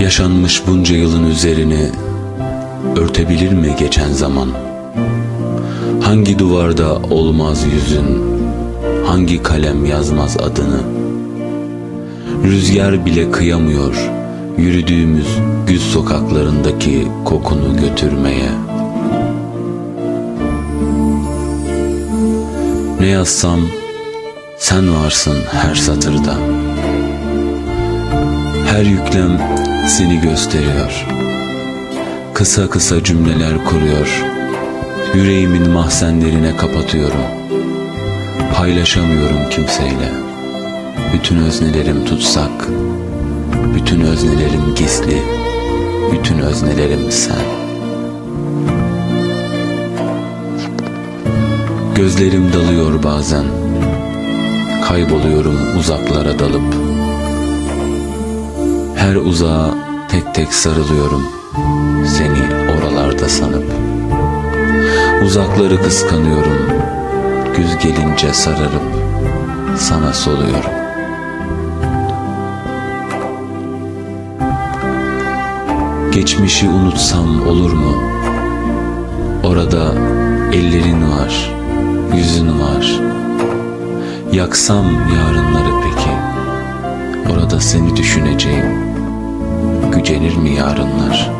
Yaşanmış bunca yılın üzerini örtebilir mi geçen zaman? Hangi duvarda olmaz yüzün, hangi kalem yazmaz adını? Rüzgar bile kıyamıyor yürüdüğümüz güz sokaklarındaki kokunu götürmeye. Ne yazsam sen varsın her satırda. Her yüklem seni gösteriyor. Kısa kısa cümleler kuruyor. Yüreğimin mahzenlerine kapatıyorum. Paylaşamıyorum kimseyle. Bütün öznelerim tutsak. Bütün öznelerim gizli. Bütün öznelerim sen. Gözlerim dalıyor bazen. Kayboluyorum uzaklara dalıp. Her uzağa tek tek sarılıyorum seni oralarda sanıp. Uzakları kıskanıyorum güz gelince sararıp sana soluyorum. Geçmişi unutsam olur mu? Orada ellerin var. Yaksam yarınları peki? Orada seni düşüneceğim. Gücenir mi yarınlar?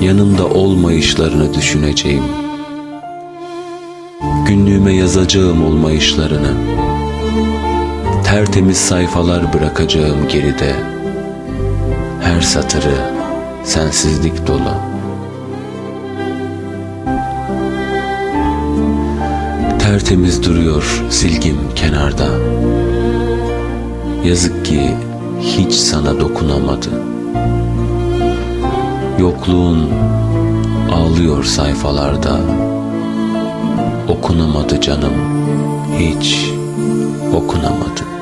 Yanımda olmayışlarını düşüneceğim. Günlüğüme yazacağım olmayışlarını. Tertemiz sayfalar bırakacağım geride. Her satırı sensizlik dolu. Tertemiz duruyor silgim kenarda. Yazık ki hiç sana dokunamadı. Yokluğun ağlıyor sayfalarda. Okunamadı canım, hiç okunamadı.